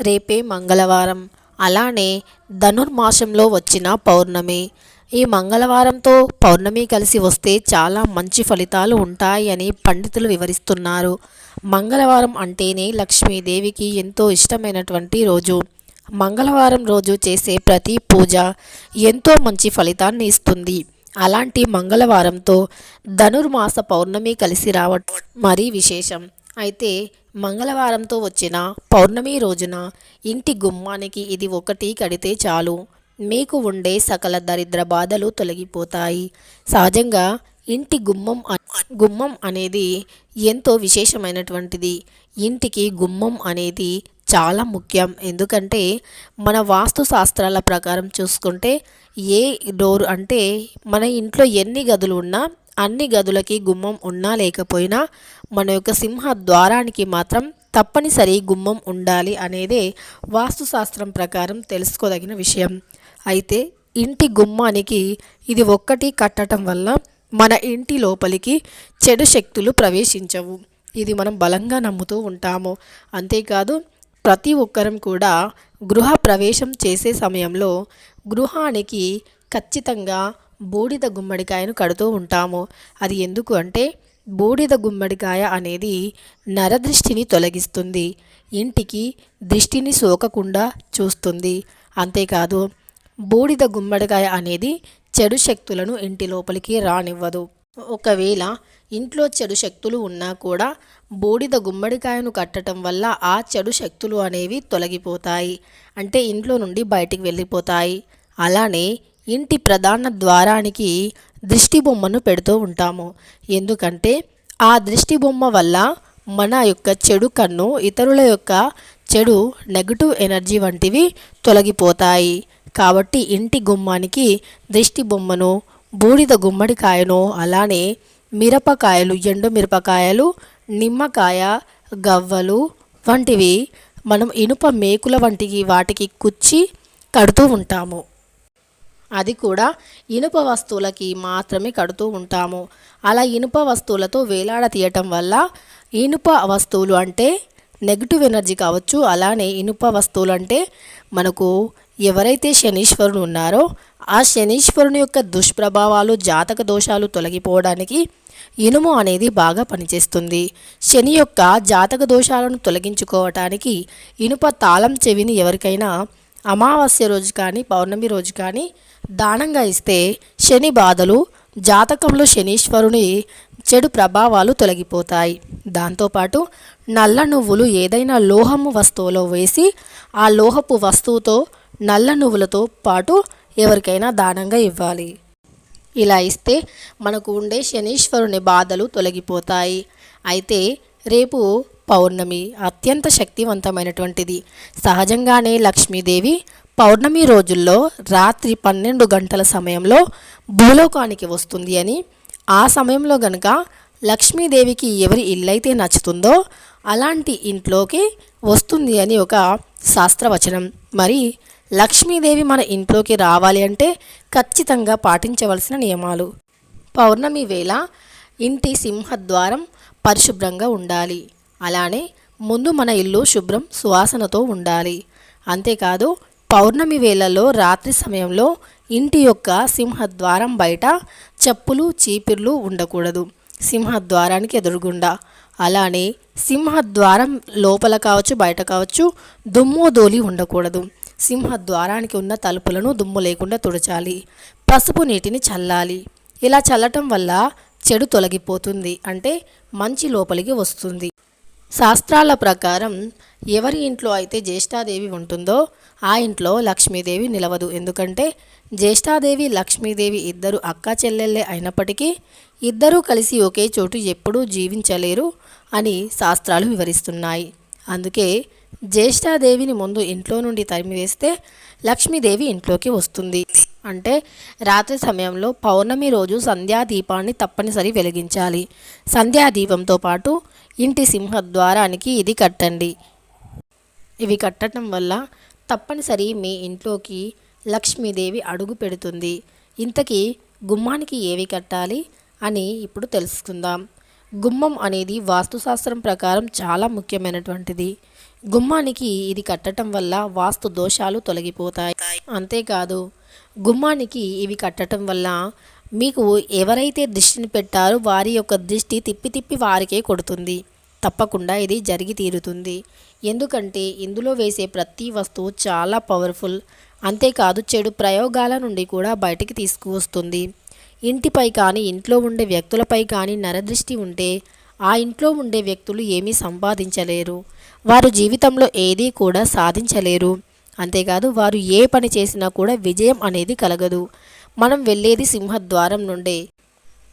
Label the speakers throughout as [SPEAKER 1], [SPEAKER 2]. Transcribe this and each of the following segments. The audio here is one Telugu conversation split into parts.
[SPEAKER 1] రేపే మంగళవారం. అలానే ధనుర్మాసంలో వచ్చిన పౌర్ణమి. ఈ మంగళవారంతో పౌర్ణమి కలిసి వస్తే చాలా మంచి ఫలితాలు ఉంటాయి అని పండితులు వివరిస్తున్నారు. మంగళవారం అంటేనే లక్ష్మీదేవికి ఎంతో ఇష్టమైనటువంటి రోజు. మంగళవారం రోజు చేసే ప్రతి పూజ ఎంతో మంచి ఫలితాన్ని ఇస్తుంది. అలాంటి మంగళవారంతో ధనుర్మాస పౌర్ణమి కలిసి రావటం మరీ విశేషం. అయితే మంగళవారంతో వచ్చిన పౌర్ణమి రోజున ఇంటి గుమ్మానికి ఇది ఒకటి కడితే చాలు. మీకు ఉండే సకల దరిద్ర బాధలు తొలగిపోతాయి. సహజంగా ఇంటి గుమ్మం గుమ్మం అనేది ఎంతో విశేషమైనటువంటిది. ఇంటికి గుమ్మం అనేది చాలా ముఖ్యం. ఎందుకంటే మన వాస్తు శాస్త్రాల ప్రకారం చూసుకుంటే ఏ డోర్ అంటే మన ఇంట్లో ఎన్ని గదులు ఉన్నా అన్ని గదులకి గుమ్మం ఉన్నా లేకపోయినా మన యొక్క సింహ ద్వారానికి మాత్రం తప్పనిసరి గుమ్మం ఉండాలి అనేదే వాస్తుశాస్త్రం ప్రకారం తెలుసుకోదగిన విషయం. అయితే ఇంటి గుమ్మానికి ఇది ఒక్కటి కట్టడం వల్ల మన ఇంటి లోపలికి చెడు శక్తులు ప్రవేశించవు. ఇది మనం బలంగా నమ్ముతూ ఉంటాము. అంతేకాదు ప్రతి ఒక్కరం కూడా గృహ ప్రవేశం చేసే సమయంలో గృహానికి ఖచ్చితంగా బూడిద గుమ్మడికాయను కడుతూ ఉంటాము. అది ఎందుకు అంటే బూడిద గుమ్మడికాయ అనేది నరదృష్టిని తొలగిస్తుంది. ఇంటికి దృష్టిని సోకకుండా చూస్తుంది. అంతేకాదు బూడిద గుమ్మడికాయ అనేది చెడు శక్తులను ఇంటి లోపలికి రానివ్వదు. ఒకవేళ ఇంట్లో చెడు శక్తులు ఉన్నా కూడా బూడిద గుమ్మడికాయను కట్టడం వల్ల ఆ చెడు శక్తులు అనేవి తొలగిపోతాయి. అంటే ఇంట్లో నుండి బయటికి వెళ్ళిపోతాయి. అలానే ఇంటి ప్రధాన ద్వారానికి దృష్టి బొమ్మను పెడుతూ ఉంటాము. ఎందుకంటే ఆ దృష్టి బొమ్మ వల్ల మన యొక్క చెడు కన్ను ఇతరుల యొక్క చెడు నెగటివ్ ఎనర్జీ వంటివి తొలగిపోతాయి. కాబట్టి ఇంటి గుమ్మానికి దిష్టి బొమ్మను బూడిద గుమ్మడికాయను అలానే మిరపకాయలు ఎండు మిరపకాయలు నిమ్మకాయ గవ్వలు వంటివి మనం ఇనుప మేకుల వంటివి వాటికి కుచ్చి కడుతూ ఉంటాము. అది కూడా ఇనుప వస్తువులకి మాత్రమే కడుతూ ఉంటాము. అలా ఇనుప వస్తువులతో వేలాడ తీయటం వల్ల ఇనుప వస్తువులు అంటే నెగిటివ్ ఎనర్జీ కావచ్చు అలానే ఇనుప వస్తువులు అంటే మనకు ఎవరైతే శనీశ్వరుడు ఉన్నారో ఆ శనీశ్వరుని యొక్క దుష్ప్రభావాలు జాతక దోషాలు తొలగిపోవడానికి ఇనుము అనేది బాగా పనిచేస్తుంది. శని యొక్క జాతక దోషాలను తొలగించుకోవటానికి ఇనుప తాళం చెవిని ఎవరికైనా అమావాస్య రోజు కానీ పౌర్ణమి రోజు కానీ దానంగా ఇస్తే శని బాధలు జాతకంలో శనీశ్వరుని చెడు ప్రభావాలు తొలగిపోతాయి. దాంతోపాటు నల్ల నువ్వులు ఏదైనా లోహము వస్తువులో వేసి ఆ లోహపు వస్తువుతో నల్ల నువ్వులతో పాటు ఎవరికైనా దానంగా ఇవ్వాలి. ఇలా ఇస్తే మనకు ఉండే శనీశ్వరుని బాధలు తొలగిపోతాయి. అయితే రేపు పౌర్ణమి అత్యంత శక్తివంతమైనటువంటిది. సహజంగానే లక్ష్మీదేవి పౌర్ణమి రోజుల్లో రాత్రి పన్నెండు గంటల సమయంలో భూలోకానికి వస్తుంది అని. ఆ సమయంలో గనక లక్ష్మీదేవికి ఎవరి ఇల్లైతే నచ్చుతుందో అలాంటి ఇంట్లోకి వస్తుంది అని ఒక శాస్త్రవచనం. మరి లక్ష్మీదేవి మన ఇంట్లోకి రావాలి అంటే ఖచ్చితంగా పాటించవలసిన నియమాలు. పౌర్ణమి వేళ ఇంటి సింహద్వారం పరిశుభ్రంగా ఉండాలి. అలానే ముందు మన ఇల్లు శుభ్రం సువాసనతో ఉండాలి. అంతేకాదు పౌర్ణమి వేళల్లో రాత్రి సమయంలో ఇంటి యొక్క సింహద్వారం బయట చెప్పులు చీపిర్లు ఉండకూడదు. సింహద్వారానికి ఎదురుగుండా. అలానే సింహద్వారం లోపల కావచ్చు బయట కావచ్చు దుమ్ము ధూళి ఉండకూడదు. సింహద్వారానికి ఉన్న తలుపులను దుమ్ము లేకుండా తుడచాలి. పసుపు నీటిని చల్లాలి. ఇలా చల్లటం వల్ల చెడు తొలగిపోతుంది. అంటే మంచి లోపలికి వస్తుంది. శాస్త్రాల ప్రకారం ఎవరి ఇంట్లో అయితే జ్యేష్ఠాదేవి ఉంటుందో ఆ ఇంట్లో లక్ష్మీదేవి నిలవదు. ఎందుకంటే జ్యేష్ఠాదేవి లక్ష్మీదేవి ఇద్దరు అక్క చెల్లెళ్ళే అయినప్పటికీ ఇద్దరూ కలిసి ఒకే చోటు ఎప్పుడూ జీవించలేరు అని శాస్త్రాలు వివరిస్తున్నాయి. అందుకే జ్యేష్ఠాదేవిని ముందు ఇంట్లో నుండి తరిమివేస్తే లక్ష్మీదేవి ఇంట్లోకి వస్తుంది. అంటే రాత్రి సమయంలో పౌర్ణమి రోజు సంధ్యాదీపాన్ని తప్పనిసరి వెలిగించాలి. సంధ్యాదీపంతో పాటు ఇంటి సింహద్వారానికి ఇది కట్టండి. ఇవి కట్టడం వల్ల తప్పనిసరి మీ ఇంట్లోకి లక్ష్మీదేవి అడుగు పెడుతుంది. ఇంతకీ గుమ్మానికి ఏవి కట్టాలి అని ఇప్పుడు తెలుసుకుందాం. గుమ్మం అనేది వాస్తుశాస్త్రం ప్రకారం చాలా ముఖ్యమైనటువంటిది. గుమ్మానికి ఇది కట్టడం వల్ల వాస్తు దోషాలు తొలగిపోతాయి. అంతేకాదు గుమ్మానికి ఇవి కట్టడం వల్ల మీకు ఎవరైతే దృష్టిని పెట్టారో వారి యొక్క దృష్టి తిప్పి తిప్పి వారికే కొడుతుంది. తప్పకుండా ఇది జరిగి తీరుతుంది. ఎందుకంటే ఇందులో వేసే ప్రతి వస్తువు చాలా పవర్ఫుల్ అంతేకాదు చెడు ప్రయోగాల నుండి కూడా బయటికి తీసుకువస్తుంది. ఇంటిపై కానీ ఇంట్లో ఉండే వ్యక్తులపై కానీ నరదృష్టి ఉంటే ఆ ఇంట్లో ఉండే వ్యక్తులు ఏమీ సంపాదించలేరు. వారు జీవితంలో ఏదీ కూడా సాధించలేరు. అంతేకాదు వారు ఏ పని చేసినా కూడా విజయం అనేది కలగదు. మనం వెళ్ళేది సింహద్వారం నుండే.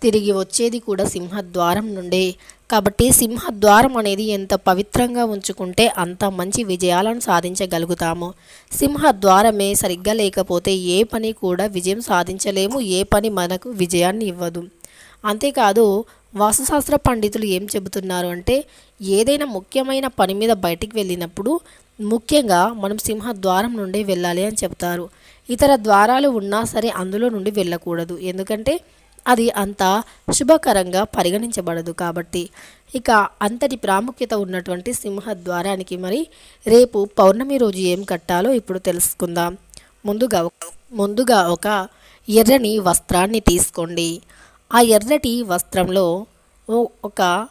[SPEAKER 1] తిరిగి వచ్చేది కూడా సింహద్వారం నుండే. కాబట్టి సింహద్వారం అనేది ఎంత పవిత్రంగా ఉంచుకుంటే అంత మంచి విజయాలను సాధించగలుగుతాము. సింహద్వారమే సరిగ్గా లేకపోతే ఏ పని కూడా విజయం సాధించలేము ఏ పని మనకు విజయాన్ని ఇవ్వదు. అంతేకాదు వాస్తుశాస్త్ర పండితులు ఏం చెబుతున్నారు అంటే ఏదైనా ముఖ్యమైన పని మీద బయటికి వెళ్ళినప్పుడు ముఖ్యంగా మనం సింహద్వారం నుండే వెళ్ళాలి అని చెప్తారు ఇతర ద్వారాలు ఉన్నా సరే అందులో నుండి వెళ్ళకూడదు. ఎందుకంటే అది అంత శుభకరంగా పరిగణించబడదు కాబట్టి. ఇక అంతటి ప్రాముఖ్యత ఉన్నటువంటి సింహద్వారానికి మరి రేపు పౌర్ణమి రోజు ఏం కట్టాలో ఇప్పుడు తెలుసుకుందాం. ముందుగా ముందుగా ఒక ఎర్రని వస్త్రాన్ని తీసుకోండి. ఆ ఎర్రటి వస్త్రంలో ఓ- ఒక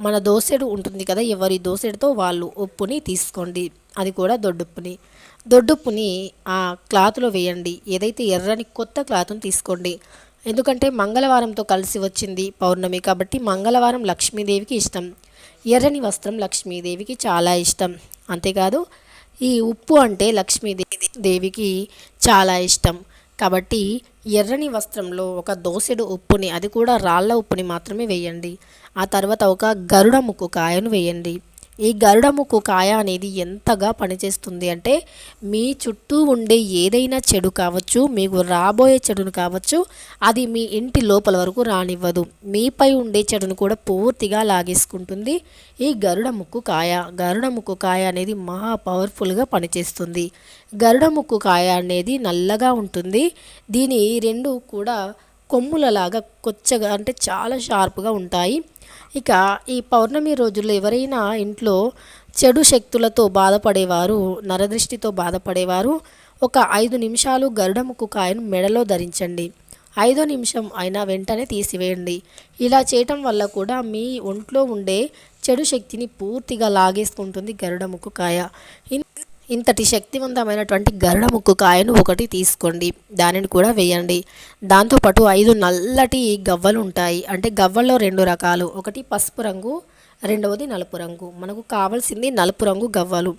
[SPEAKER 1] మన దోసెడు ఉంటుంది కదా ఎవరి దోసెడుతో వాళ్ళు ఉప్పుని తీసుకోండి. అది కూడా దొడ్డుప్పుని. దొడ్డుప్పుని ఆ క్లాత్లో వేయండి. ఏదైతే ఎర్రని కొత్త క్లాత్ని తీసుకోండి. ఎందుకంటే మంగళవారంతో కలిసి వచ్చింది పౌర్ణమి కాబట్టి మంగళవారం లక్ష్మీదేవికి ఇష్టం. ఎర్రని వస్త్రం లక్ష్మీదేవికి చాలా ఇష్టం. అంతేకాదు ఈ ఉప్పు అంటే లక్ష్మీదేవి దేవికి చాలా ఇష్టం. కాబట్టి ఎర్రని వస్త్రంలో ఒక దోసెడు ఉప్పుని అది కూడా రాళ్ళ ఉప్పుని మాత్రమే వేయండి. ఆ తర్వాత ఒక గరుడ ముక్కు కాయను వేయండి. ఈ గరుడ ముక్కు కాయ అనేది ఎంతగా పనిచేస్తుంది అంటే మీ చుట్టూ ఉండే ఏదైనా చెడు కావచ్చు మీకు రాబోయే చెడును కావచ్చు అది మీ ఇంటి లోపల వరకు రానివ్వదు. మీపై ఉండే చెడును కూడా పూర్తిగా లాగేసుకుంటుంది ఈ గరుడ ముక్కు కాయ. గరుడ ముక్కు కాయ అనేది మహా పవర్ఫుల్గా పనిచేస్తుంది. గరుడ ముక్కు కాయ అనేది నల్లగా ఉంటుంది. దీని రెండు కూడా కొమ్ములలాగా కొచ్చగా అంటే చాలా షార్ప్గా ఉంటాయి. ఇక ఈ పౌర్ణమి రోజుల్లో ఎవరైనా ఇంట్లో చెడు శక్తులతో బాధపడేవారు నరదృష్టితో బాధపడేవారు ఒక ఐదు నిమిషాలు గరుడముక్కు కాయను మెడలో ధరించండి. ఐదో నిమిషం అయినా వెంటనే తీసివేయండి. ఇలా చేయటం వల్ల కూడా మీ ఒంట్లో ఉండే చెడు శక్తిని పూర్తిగా లాగేసుకుంటుంది గరుడముక్కు కాయ. ఇంతటి శక్తివంతమైనటువంటి గరుడ ముక్కు కాయను ఒకటి తీసుకోండి. దానిని కూడా వేయండి. దాంతోపాటు ఐదు నల్లటి గవ్వలు ఉంటాయి. అంటే గవ్వల్లో రెండు రకాలు. ఒకటి పసుపు రంగు రెండవది నలుపు రంగు. మనకు కావాల్సింది నలుపు రంగు గవ్వలు.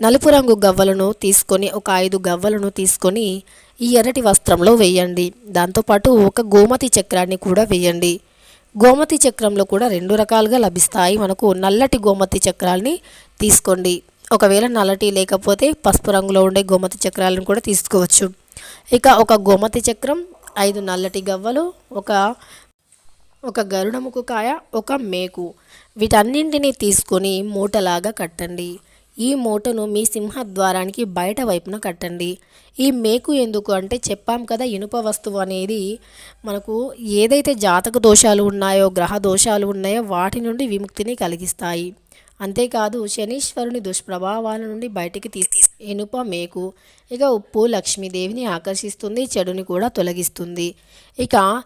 [SPEAKER 1] నలుపు రంగు గవ్వలను తీసుకొని ఒక ఐదు గవ్వలను తీసుకొని ఈ ఎర్రటి వస్త్రంలో వేయండి. దాంతోపాటు ఒక గోమతి చక్రాన్ని కూడా వేయండి. గోమతి చక్రంలో కూడా రెండు రకాలుగా లభిస్తాయి. మనకు నల్లటి గోమతి చక్రాల్ని తీసుకోండి. ఒకవేళ నల్లటి లేకపోతే పసుపు రంగులో ఉండే గోమతి చక్రాలను కూడా తీసుకోవచ్చు. ఇక ఒక గోమతి చక్రం ఐదు నల్లటి గవ్వలు ఒక ఒక గరుడముకు కాయ ఒక మేకు. వీటన్నింటినీ తీసుకొని మూటలాగా కట్టండి. ఈ మూటను మీ సింహద్వారానికి బయట వైపున కట్టండి. ఈ మేకు ఎందుకు అంటే చెప్పాం కదా ఇనుప వస్తువు అనేది మనకు ఏదైతే జాతక దోషాలు ఉన్నాయో గ్రహ దోషాలు ఉన్నాయో వాటి నుండి విముక్తిని కలిగిస్తాయి. అంతేకాదు శనీశ్వరుని దుష్ప్రభావాల నుండి బయటికి తీసి ఇనుప మేకు ఇక ఉప్పు లక్ష్మీదేవిని ఆకర్షిస్తుంది చెడుని కూడా తొలగిస్తుంది. ఇక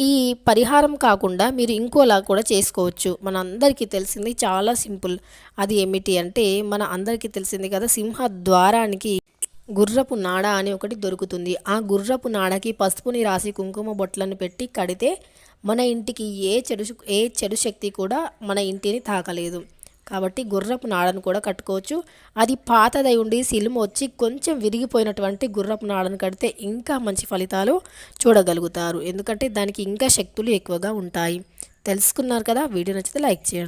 [SPEAKER 1] ఈ పరిహారం కాకుండా మీరు ఇంకోలా కూడా చేసుకోవచ్చు. మన అందరికీ తెలిసింది చాలా సింపుల్. అది ఏమిటి అంటే మన అందరికీ తెలిసింది కదా సింహ ద్వారానికి గుర్రపు నాడ అని ఒకటి దొరుకుతుంది. ఆ గుర్రపు నాడకి పసుపుని రాసి కుంకుమ బొట్లను పెట్టి కడితే మన ఇంటికి ఏ చెడు ఏ చెడు శక్తి కూడా మన ఇంటిని తాకలేదు. కాబట్టి గుర్రపు నాడను కూడా కట్టుకోవచ్చు. అది పాతదై ఉండి సిలుము వచ్చి కొంచెం విరిగిపోయినటువంటి గుర్రపు నాడను కడితే ఇంకా మంచి ఫలితాలు చూడగలుగుతారు. ఎందుకంటే దానికి ఇంకా శక్తులు ఎక్కువగా ఉంటాయి. తెలుసుకున్నారు కదా? వీడియో నచ్చితే లైక్ చేయండి.